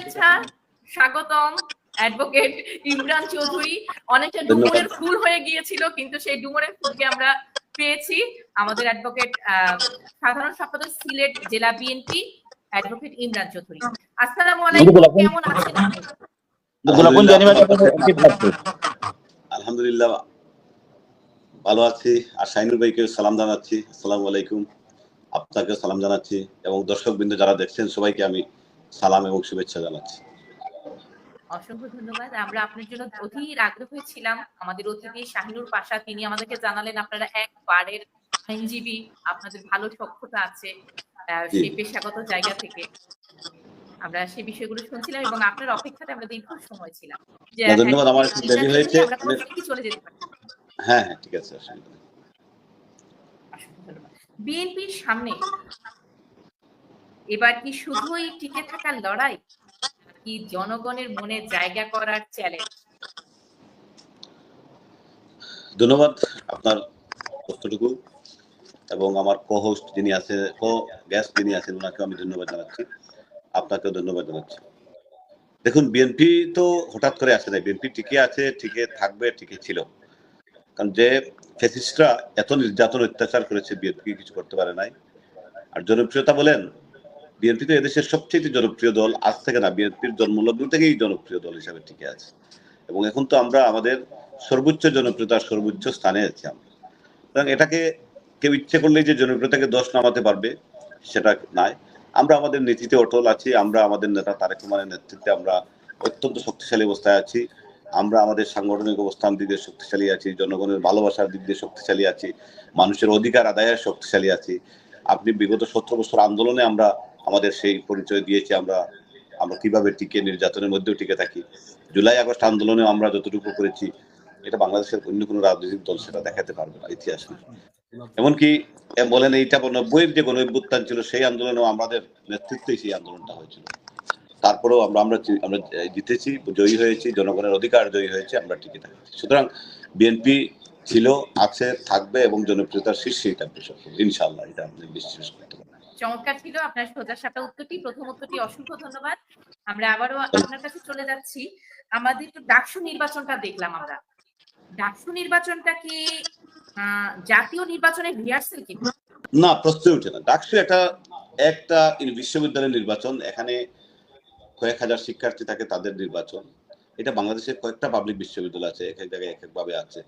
শুভেচ্ছা স্বাগতম অ্যাডভোকেট ইমরান চৌধুরী। অনেকটা ডুমুরের ফুল হয়ে গিয়েছিল কিন্তু সেই ডুমুরের ফুলকে আমরা পেয়েছি। আমাদের অ্যাডভোকেট সাধারণ সম্পাদক সিলেট জেলা বিএনপি অ্যাডভোকেট ইমরান চৌধুরী। আসসালামু আলাইকুম কেমন আছেন আলহামদুলিল্লাহ ভালো আছি। আর শাহিনুর ভাইকে সালাম জানাচ্ছি। আসসালামু আলাইকুম। আপনাকে সালাম জানাচ্ছি। এবং দর্শক বিন্দু যারা দেখছেন সবাইকে আমি সালাম এবং শুভেচ্ছা জানাচ্ছি। অসংখ্য ধন্যবাদ। আমরা আপনার জন্য অধীর আগ্রহী ছিলাম। আমাদের অতিথি শাহিনুর পাশা তিনি আমাদেরকে জানালেন আপনারা একবারের আইনজীবী আপনাদের ভালো সক্ষতা আছে সেই পেশাগত জায়গা থেকে। আমরা সেই বিষয়গুলো শুনছিলাম এবং আপনার অপেক্ষাতে আমরা দীর্ঘ সময় ছিলাম। ধন্যবাদ, আমার একটু দেরি হয়েছে। চলে যেতে পারি। হ্যাঁ হ্যাঁ ঠিক আছে বিএনপির সামনে এবার কি শুধুই টিকে থাকার লড়াই? কি জনগণের মনে জায়গা করার চ্যালেঞ্জ ধন্যবাদ আপনার প্রশ্নটুকু এবং আমার কো হোস্ট যিনি আছে কো গেস্ট যিনি আছেন ওনাকে আমি ধন্যবাদ জানাচ্ছি। আপনাকেও ধন্যবাদ জানাচ্ছি। দেখুন বিএনপি তো হঠাৎ করে আসে নাই। বিএনপি টিকে আছে ঠিকই থাকবে ঠিকই ছিল। কারণ যে ফেসিস্টরা এত নির্যাতন, অত্যাচার করেছে বিএনপি কিছু করতে পারে নাই। আর জনপ্রিয়তা বলেন বিএনপি তো এদেশের সবচেয়ে জনপ্রিয় দল, আজ থেকে না, বিএনপির জন্মলগ্ন থেকেই জনপ্রিয় দল হিসাবে টিকে আছে। এবং এখন তো আমরা আমাদের সর্বোচ্চ জনপ্রিয়তার সর্বোচ্চ স্থানে আছি আমরা। সুতরাং এটাকে কেউ ইচ্ছে করলেই যে জনপ্রিয়তাকে দোষ নামাতে পারবে, সেটা নাই। আমরা আমাদের নীতিতে অটল আছি, আমরা আমাদের নেতা তারেক রহমানের নেতৃত্বে আমরা অত্যন্ত শক্তিশালী অবস্থায় আছি। আমরা আমাদের সাংগঠনিক অবস্থান দিক দিয়ে শক্তিশালী আছি, জনগণের ভালোবাসার দিক দিয়ে শক্তিশালী আছি, মানুষের অধিকার আদায়ের শক্তিশালী আছি। আপনি বিগত সতেরো বছর আন্দোলনে আমরা আমাদের সেই পরিচয় দিয়েছে আমরা আমরা কীভাবে টিকে, নির্যাতনের মধ্যেও টিকে থাকি। জুলাই, আগস্ট আন্দোলনে আমরা যতটুকু করেছি, এটা বাংলাদেশের অন্য কোনো রাজনৈতিক দল সেটা দেখাতে পারবে না ইতিহাস এমনকি বলেন এইটা নব্বইয়ের যে গণঅভ্যুত্থান ছিল, সেই আন্দোলনেও আমাদের নেতৃত্বেই সেই আন্দোলনটা হয়েছিল। তারপরেও আমরা আমরা আমরা জিতেছি, জয়ী হয়েছি, জনগণের অধিকার জয়ী হয়েছে, আমরা টিকে থাকছি। সুতরাং বিএনপি ছিল, আছে, থাকবে এবং জনপ্রিয়তার শীর্ষেই এটা ইনশাল্লাহ এটা আপনি বিশ্বাস করতে চমৎকার ছিল। আপনার সোজা সাপটা উত্তরটি, প্রথম উত্তরটি অসংখ্য ধন্যবাদ। আমরা আবারও আপনার কাছে চলে যাচ্ছি। আমাদের তো ডাকসু নির্বাচনটা দেখলাম আমরা। ডাকসু নির্বাচনটা কি জাতীয় নির্বাচনের রিহার্সেল কি? না প্রশ্ন উঠে না। ডাকসু একটা একটা বিশ্ববিদ্যালয়ের নির্বাচন। এখানে কয়েক হাজার শিক্ষার্থী থাকে তাদের নির্বাচন। এটা বাংলাদেশের কয়েকটা পাবলিক বিশ্ববিদ্যালয় আছে, এক এক জায়গায় এক এক ভাবে আছে।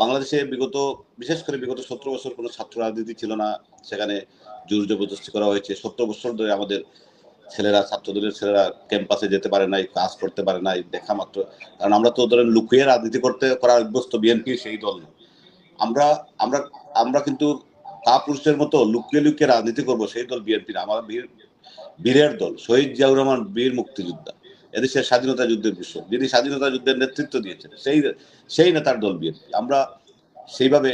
বাংলাদেশে বিগত, বিশেষ করে বিগত সতেরো বছর কোনো ছাত্র রাজনীতি ছিল না। সেখানে জোর জবরদস্তি করা হয়েছে। সতেরো বছর ধরে আমাদের ছেলেরা, ছাত্রদলের ছেলেরা ক্যাম্পাসে যেতে পারে নাই, কাজ করতে পারে নাই, দেখা মাত্র। কারণ আমরা তো ধরেন লুকিয়ে রাজনীতি করতে, করার অভ্যস্ত বিএনপি সেই দল না। আমরা আমরা আমরা কিন্তু তা পুরুষের মতো লুকিয়ে লুকিয়ে রাজনীতি করব সেই দল বিএনপি না। আমার বীর, বীরের দল, শহীদ জিয়াউর রহমান বীর মুক্তিযোদ্ধা। এদেশের স্বাধীনতা যুদ্ধের বিষয়, যিনি স্বাধীনতা যুদ্ধের নেতৃত্ব দিয়েছেন, সেই সেই নেতার দল বিএনপি। আমরা সেইভাবে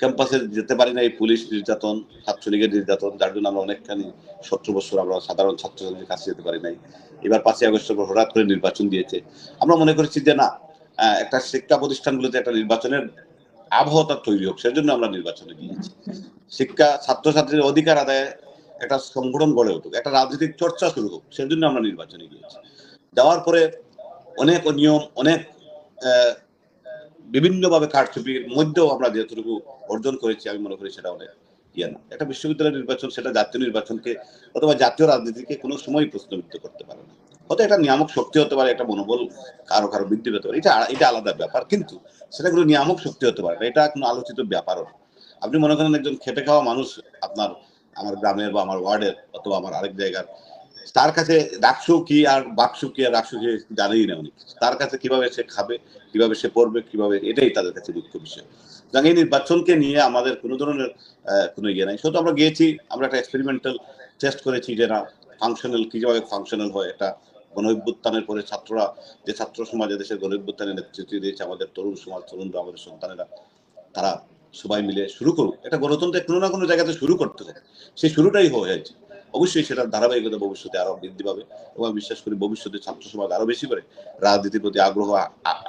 ক্যাম্পাসে যেতে পারি না এই পুলিশ নির্যাতন, ছাত্রলীগের নির্যাতন, যার জন্য আমরা অনেকখানি সত্তর বছর আমরা সাধারণ ছাত্রছাত্রীর কাছে যেতে পারি নাই। এবার পাঁচই আগস্টের পর হঠাৎ করে নির্বাচন দিয়েছে। আমরা মনে করেছি যে না একটা শিক্ষা প্রতিষ্ঠানগুলোতে একটা নির্বাচনের আবহাওয়াটা তৈরি হোক, সেজন্য আমরা নির্বাচনে গিয়েছি। শিক্ষা ছাত্রছাত্রীর অধিকার আদায়ে একটা সংগঠন গড়ে উঠুক, একটা রাজনৈতিক চর্চা শুরু হোক, সেজন্য আমরা নির্বাচনে গিয়েছি। যাওয়ার পরে অনেক নিয়ম অনেক বিভিন্নভাবে কারচুপির মধ্যেও আমরা যেটুকু অর্জন করেছি, আমি মনে করি সেটা অনেক ইয়ে না। একটা বিশ্ববিদ্যালয় নির্বাচন, সেটা জাতীয় নির্বাচনকে অথবা জাতীয় রাজনীতিকে কোনো সময় প্রশ্নবিদ্ধ করতে পারে না। হয়তো একটা নিয়ামক শক্তি হতে পারে, একটা মনোবল কারও কারও বৃদ্ধি পেতে পারে, এটা এটা আলাদা ব্যাপার। কিন্তু সেটা কোনো নিয়ামক শক্তি হতে পারে এটা কোনো আলোচিত ব্যাপারও। আপনি মনে করেন একজন খেটে খাওয়া মানুষ আপনার, আমার গ্রামের বা আমার ওয়ার্ডের অথবা আমার আরেক জায়গার তার কাছে ডাকসু কি আর বাক্সু কি আর রাকসু কি জানেই না উনি। তার কাছে কীভাবে সে খাবে, কীভাবে সে পড়বে, কীভাবে এটাই তাদের কাছে মুখ্য বিষয়। সুতরাং এই নির্বাচনকে নিয়ে আমাদের কোনো ধরনের কোনো ইয়ে নাই। শুধু আমরা গিয়েছি, আমরা একটা এক্সপেরিমেন্টাল টেস্ট করেছি যে না ফাংশনাল কীভাবে ফাংশনাল হয় এটা। গণ অভ্যুত্থানের পরে ছাত্ররা, যে ছাত্র সমাজ দেশের গণ অভ্যুত্থানের নেতৃত্ব দিয়েছে, আমাদের তরুণ সমাজ, তরুণরা, আমাদের সন্তানেরা, তারা সবাই মিলে শুরু করুক। এটা গণতন্ত্রের কোনো না কোনো জায়গাতে শুরু করতে হবে। সেই শুরুটাই হয়েছে। অবশ্যই সেটার ধারাবাহিকতা ভবিষ্যতে আরও বৃদ্ধি পাবে এবং আমি বিশ্বাস করি ভবিষ্যতে ছাত্র সমাজ আরও বেশি করে রাজনীতির প্রতি আগ্রহ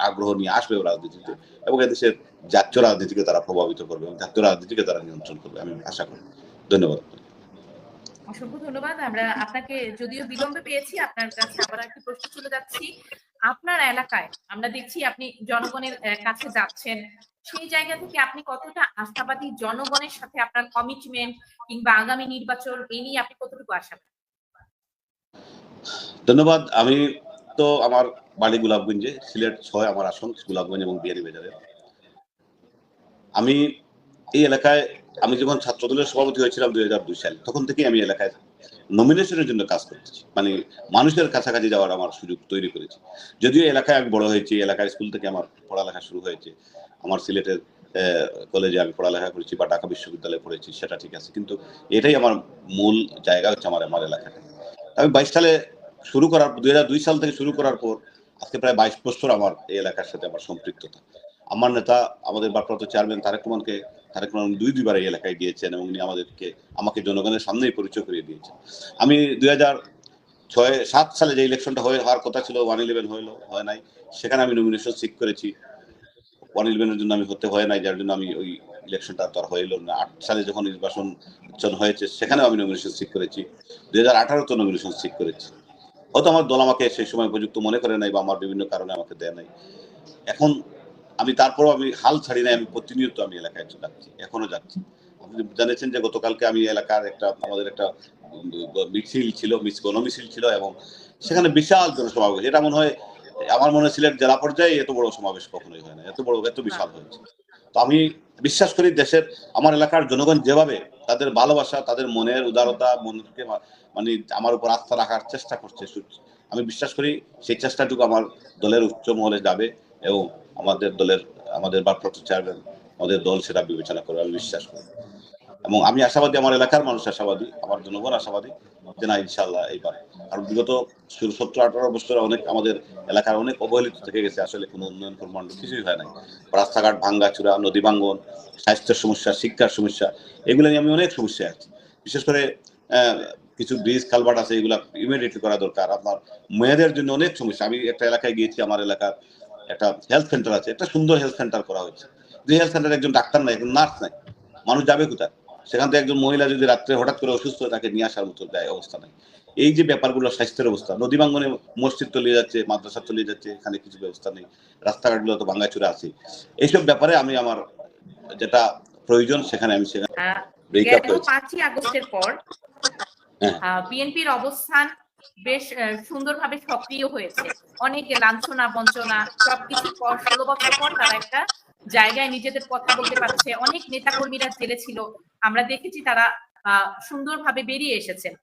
আগ্রহ নিয়ে আসবে রাজনীতিতে এবং এদেশের জাতীয় রাজনীতিকে তারা প্রভাবিত করবে এবং জাতীয় রাজনীতিকে তারা নিয়ন্ত্রণ করবে, আমি আশা করি। ধন্যবাদ। অসংখ্য ধন্যবাদ। আমরা আপনাকে যদিও বিলম্বে পেয়েছি, আপনার কাছে আবার একটি প্রশ্ন চলে যাচ্ছি। আপনার এলাকায় আমরা দেখছি আপনি জনগণের কাছে যাচ্ছেন সেই জায়গা থেকে আপনি কতটা আশাবাদী জনগণের সাথে আপনার কমিটমেন্ট কিংবা আগামী নির্বাচন এই নিয়ে আপনি কতটুকু আশাবাদী ধন্যবাদ। আমি তো আমার বাড়ি গোলাপগঞ্জে, সিলেট ছয় আমার আসন, গোলাপগঞ্জ এবং বিয়ারি বাজারে আমি এই এলাকায়, আমি যখন ছাত্র দলের সভাপতি হয়েছিলাম দুই সালে, তখন থেকেই আমি এলাকায় নমিনেশনের জন্য কাজ করতেছি মানে মানুষের কাছাকাছি যাওয়ার আমার সুযোগ তৈরি করেছি। যদিও এলাকায় আমি বড় হয়েছি এলাকার স্কুল থেকে আমার পড়ালেখা শুরু হয়েছে। আমার সিলেটের কলেজে আমি পড়ালেখা করেছি বা ঢাকা বিশ্ববিদ্যালয়ে পড়েছি, সেটা ঠিক আছে। কিন্তু এটাই আমার মূল জায়গা হচ্ছে আমার আমার এলাকাটা। আমি বাইশ সালে শুরু করার, দুই হাজার দুই সাল থেকে শুরু করার পর আজকে প্রায় বাইশ বছর আমার এই এলাকার সাথে আমার সম্পৃক্ততা। আমার নেতা, আমাদের ভারপ্রাপ্ত চেয়ারম্যান তারেক রহমানকে তারেক রহমান দুই দুইবার এই এলাকায় গিয়েছেন এবং উনি আমাদেরকে, আমাকে জনগণের সামনেই পরিচয় করিয়ে দিয়েছেন। আমি দুই হাজার ছয় সাত সালে যে ইলেকশনটা হয়ে, হওয়ার কথা ছিল ওয়ান ইলেভেন হইল, হয় নাই, সেখানে আমি নমিনেশন সিক করেছি। ওয়ান ইলেভেনের জন্য আমি হতে হয় নাই, যার জন্য আমি ওই ইলেকশনটা তো আর হইল না। আট সালে যখন নির্বাচন হয়েছে, সেখানেও আমি নমিনেশন সিক করেছি। দুই হাজার আঠারোতে নমিনেশন সিক করেছি। হয়তো আমার দল আমাকে সেই সময় উপযুক্ত মনে করে নাই বা আমার বিভিন্ন কারণে আমাকে দেয় নাই। এখন আমি তারপরও আমি হাল ছাড়ি নাই আমি প্রতিনিয়ত আমি এলাকায় যাচ্ছি এখনও যাচ্ছি। আপনি জানেছেন যে গতকালকে আমি এলাকার একটা আমাদের একটা মিছিল ছিল মিস গণমিছিল ছিল এবং সেখানে বিশাল জনসমাবেশ। এটা মনে হয় আমার মনে হয় সিলেট জেলা পর্যায়ে এত বড় সমাবেশ কখনোই হয় না এত বড় এত বিশাল হয়েছে। তো আমি বিশ্বাস করি দেশের আমার এলাকার জনগণ যেভাবে তাদের ভালোবাসা তাদের মনের উদারতা মনকে মানে আমার উপর আস্থা রাখার চেষ্টা করছে আমি বিশ্বাস করি সেই চেষ্টাটুকু আমার দলের উচ্চ মহলে যাবে এবং আমাদের দলের, আমাদের ভারপ্রাপ্ত চেয়ারম্যান আমাদের দল সেটা বিবেচনা করবে আমি বিশ্বাস করি। এবং আমি আশাবাদী, আমার এলাকার মানুষ আশাবাদী, আমার জনগণ আশাবাদী যে না ইনশাল্লাহ এইবার। আর বিগত আঠারো অনেক আমাদের এলাকার অনেক অবহেলিত থেকে গেছে, আসলে কোনো উন্নয়ন কিছুই হয় নাই। রাস্তাঘাট ভাঙ্গাচুরা নদী ভাঙ্গন স্বাস্থ্যের সমস্যা, শিক্ষার সমস্যা, এগুলো নিয়ে আমি অনেক সমস্যায় আছি। বিশেষ করে কিছু ব্রিজ, কালভার্ট আছে, এগুলা ইমিডিয়েটলি করা দরকার। আপনার মেয়েদের জন্য অনেক সমস্যা। আমি একটা এলাকায় গিয়েছি, আমার এলাকার একটা হেলথ সেন্টার আছে একটা সুন্দর হেলথ সেন্টার করা হয়েছে। যে হেলথ সেন্টারে একজন ডাক্তার নাই একজন নার্স নাই মানুষ যাবে কোথায়? সেখান থেকে একজন মহিলা যদি রাত্রে হঠাৎ করে অসুস্থ হয়ে তাকে নিয়ে আসার মতো যায় অবস্থা নাই। এই যে ব্যাপারগুলো স্বাস্থ্যের অবস্থা নদী ভাঙ্গনে মসজিদ তলিয়ে যাচ্ছে মাদ্রাসা তলিয়ে যাচ্ছে এখানে কিছু ব্যবস্থা নেই রাস্তাঘাটগুলো তো ভাঙ্গাচুরা আছে। এইসব ব্যাপারে আমি আমার যেটা প্রয়োজন সেখানে আমি সেখানে হয়েছে পাঁচই আগস্টের পর হ্যাঁ। বিএনপির অবস্থান বেশ সুন্দরভাবে সক্রিয় হয়েছে। অনেকে লাঞ্ছনা, বঞ্চনা, সবকিছু পর ষোলো বছর পর তারা একটা জায়গায় নিজেদের কথা বলতে পারছে। অনেক নেতাকর্মীরা জেলে ছিল। আমরা দেখেছি তারা সুন্দরভাবে বেরিয়ে এসেছেন।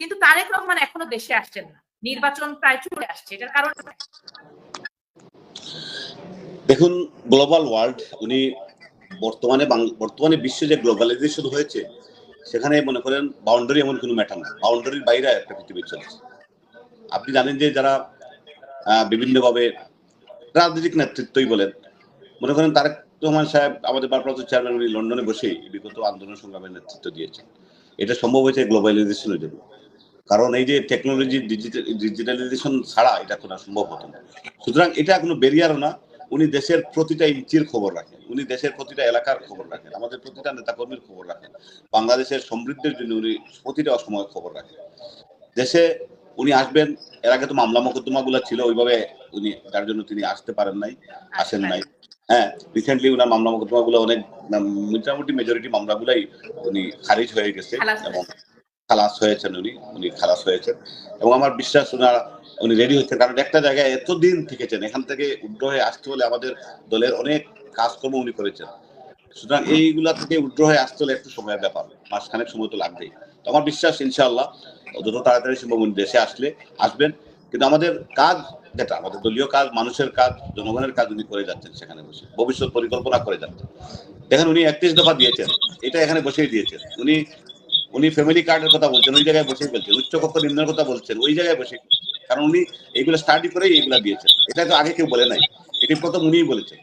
কিন্তু তারেক রহমান এখনও দেশে আসছেন না। নির্বাচন প্রায় চলে আসছে। এটার কারণ দেখুন গ্লোবাল ওয়ার্ল্ড উনি বর্তমানে বর্তমানে বিশ্বে যে গ্লোবালাইজেশন হয়েছে সেখানে মনে করেন বাউন্ডারি এমন কোনো ম্যাটার না। বাউন্ডারির বাইরে একটা পৃথিবী চলছে আপনি জানেন যে যারা বিভিন্নভাবে রাজনৈতিক নেতৃত্বই বলেন, মনে করেন তারেক রহমান সাহেব আমাদের ভারপ্রাপ্ত চেয়ারম্যান উনি লন্ডনে বসেই বিগত আন্দোলন সংগ্রামের নেতৃত্ব দিয়েছেন। এটা সম্ভব হয়েছে গ্লোবালাইজেশনের জন্য। কারণ এই যে টেকনোলজি ডিজিটালাইজেশন ছাড়া এটা কোনো সম্ভব হতো না। সুতরাং এটা কোনো ব্যারিয়ারও না। উনি দেশের প্রতিটা ইঞ্চির খবর রাখেন উনি দেশের প্রতিটা এলাকার খবর রাখেন আমাদের প্রতিটা নেতাকর্মীর খবর রাখেন বাংলাদেশের সমৃদ্ধির জন্য উনি প্রতিটা সময় খবর রাখেন। দেশে উনি আসবেন এর আগে তো মামলা মোকদ্দমা গুলা ছিল ওইভাবে উনি যার জন্য তিনি আসতে পারেন নাই আসেন নাই। হ্যাঁ রিসেন্টলি উনার মামলা মোকদ্দমা গুলো অনেক মোটামুটি মেজরিটি মামলাগুলাই উনি খারিজ হয়ে গেছে এবং খালাস হয়েছেন উনি উনি খালাস হয়েছেন। এবং আমার বিশ্বাস ওনার উনি রেডি হচ্ছেন। কারণ একটা জায়গায় এতদিন থেকেছেন, এখান থেকে উড্র হয়ে আসতে হলে আমাদের দলের অনেক কাজকর্ম উনি করেছেন। সুতরাং এইগুলা থেকে উড্র হয়ে আসতে হলে একটু সময়ের ব্যাপার মাঝখানে সময় তো লাগবেই। তো আমার বিশ্বাস, ইনশাআল্লাহ, যত তাড়াতাড়ি সম্ভব উনি দেশে আসলে আসবেন। কিন্তু আমাদের কাজ যেটা, আমাদের দলীয় কাজ, মানুষের কাজ, জনগণের কাজ উনি করে যাচ্ছেন সেখানে বসে। ভবিষ্যৎ পরিকল্পনা করে যাচ্ছেন। দেখেন উনি একত্রিশ দফা দিয়েছেন, এটা এখানে বসেই দিয়েছেন। উনি উনি ফ্যামিলি কার্ডের কথা বলছেন, ওই জায়গায় বসেই বলছেন উচ্চ কক্ষ নিম্নের কথা বলছেন, ওই জায়গায় বসে কারণ উনি এইগুলো স্টাডি করেই এইগুলা দিয়েছেন। এটা তো আগে কেউ বলে নাই। এটি প্রথম উনিই বলেছেন।